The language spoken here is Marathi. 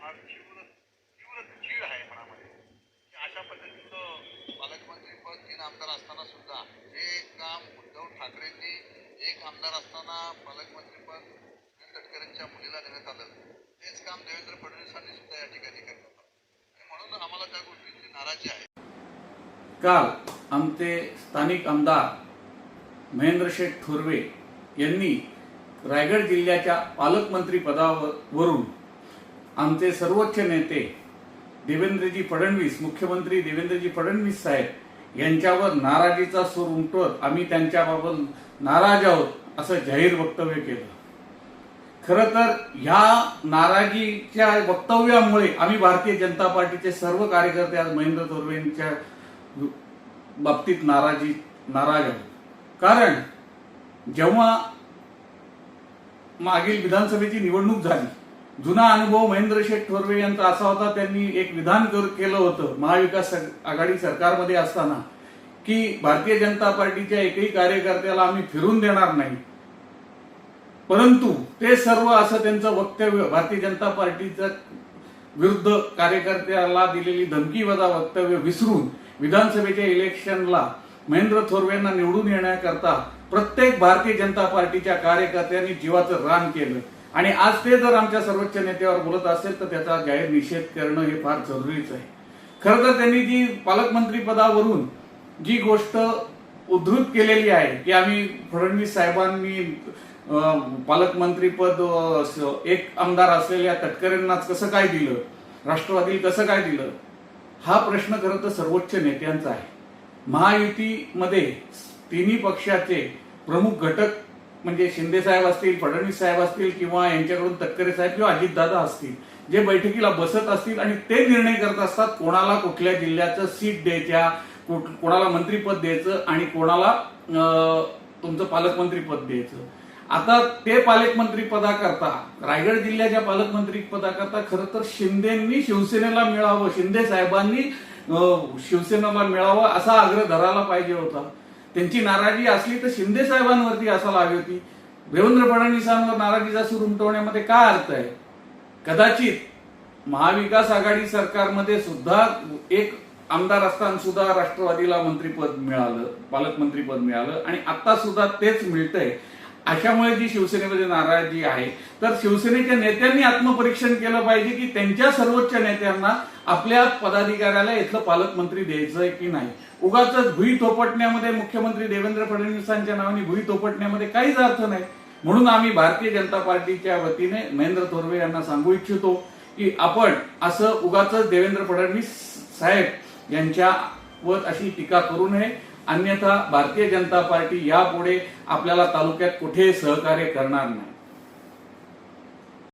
फार तीव्र तीव्र आहे मनामध्ये. अशा पद्धतीचं तीन आमदार असताना सुद्धा हे काम उद्धव ठाकरेंनी एक आमदार असताना मुलीला देण्यात आलं तेच काम देवेंद्र फडणवीसांनी सुद्धा या ठिकाणी करत होतं. म्हणून आम्हाला त्या गोष्टीची नाराजी आहे. काल आमचे स्थानिक आमदार महेंद्रशेठ थोरवे यांनी रायगड जिल्ह्याच्या पालकमंत्री पदावरून आमचे सर्वोच्च नेते देवेंद्रजी फडणवीस मुख्यमंत्री देवेंद्रजी फडणवीस साहेब यांच्यावर नाराजीचा सूर उमटवत आम्ही त्यांच्याबाबत नाराज आहोत असं जाहीर वक्तव्य केलं. खरं तर ह्या नाराजीच्या वक्तव्यामुळे आम्ही भारतीय जनता पार्टीचे सर्व कार्यकर्ते आज महेंद्र थोरवेंच्या बाबतीत नाराजी नाराज आहोत. कारण जेव्हा मागील विधानसभेची निवडणूक झाली जुना अनुभव महेंद्र शेठ थोरवे यांचा असा होता त्यांनी एक विधान केलं होतं महाविकास आघाडी सरकारमध्ये असताना की भारतीय जनता पार्टीच्या एकही कार्यकर्त्याला आम्ही फिरून देणार नाही. परंतु ते सर्व असं त्यांचं वक्तव्य भारतीय जनता पार्टीचं विरुद्ध कार्यकर्त्याला दिलेली धमकी वजा वक्तव्य विसरून विधानसभेच्या इलेक्शनला महेंद्र थोरवेंना निवडून येण्याकरता प्रत्येक भारतीय जनता पार्टीच्या कार्यकर्त्यांनी जीवाचं रान केलं. आणि आज ते जर आमच्या सर्वोच्च नेत्यावर बोलत असेल तर त्याचा जाहीर निषेध करणं हे फार जरुरीच आहे. खरं तर त्यांनी जी पालकमंत्री पदावरून जी गोष्ट उद्धृत केलेली आहे की आम्ही फडणवीस साहेबांनी पालकमंत्रीपद एक आमदार असलेल्या तटकरेंना कसं काय दिलं? राष्ट्रवादी कसं काय दिलं? हा प्रश्न खरं तर सर्वोच्च नेत्यांचा आहे. महायुतीमध्ये तिन्ही पक्षाचे प्रमुख घटक म्हणजे शिंदे साहेब असतील फडणवीस साहेब असतील किंवा यांच्याकडून तटकरे साहेब किंवा अजितदादा असतील जे बैठकीला बसत असतील आणि ते निर्णय करत असतात कोणाला कुठल्या जिल्ह्याचं सीट द्यायच्या कोणाला मंत्रीपद द्यायचं आणि कोणाला तुमचं पालकमंत्रीपद द्यायचं. आता ते पालकमंत्री पदाकरता रायगड जिल्ह्याच्या पालकमंत्री पदाकरता खरं तर शिंदेंनी शिवसेनेला मिळावं शिंदे साहेबांनी शिवसेनेला मिळावं असा आग्रह धरायला पाहिजे होता. त्यांची नाराजी असली तर शिंदे साहेबांवरती असायला हवी होती. देवेंद्र फडणवीसांवर नाराजीचा सूर उमटवण्यामध्ये काय अर्थ आहे? कदाचित महाविकास आघाडी सरकारमध्ये सुद्धा एक आमदार असताना सुद्धा राष्ट्रवादीला मंत्रीपद मिळालं पालकमंत्रीपद मिळालं आणि आता सुद्धा तेच मिळतंय. अशामुळे जी शिवसेनेमध्ये नाराजी आहे तर शिवसेनेच्या नेत्यांनी आत्मपरीक्षण केलं पाहिजे की त्यांच्या सर्वोच्च नेत्यांना आपल्या पदाधिकाऱ्याला इथलं पालकमंत्री द्यायचंय की नाही? उगाच भुई थोपटण्यामध्ये मुख्यमंत्री देवेंद्र फडणवीसांच्या नावाने भुई थोपटण्यामध्ये काहीच अर्थ नाही. म्हणून आम्ही भारतीय जनता पार्टीच्या वतीने महेंद्र थोरवे यांना सांगू इच्छितो की आपण असं उगाच देवेंद्र फडणवीस साहेब यांच्यावर अशी टीका करू नये. अन्यथा भारतीय जनता पार्टी यापुढे आपल्याला तालुक्यात कुठे सहकार्य करणार नाही.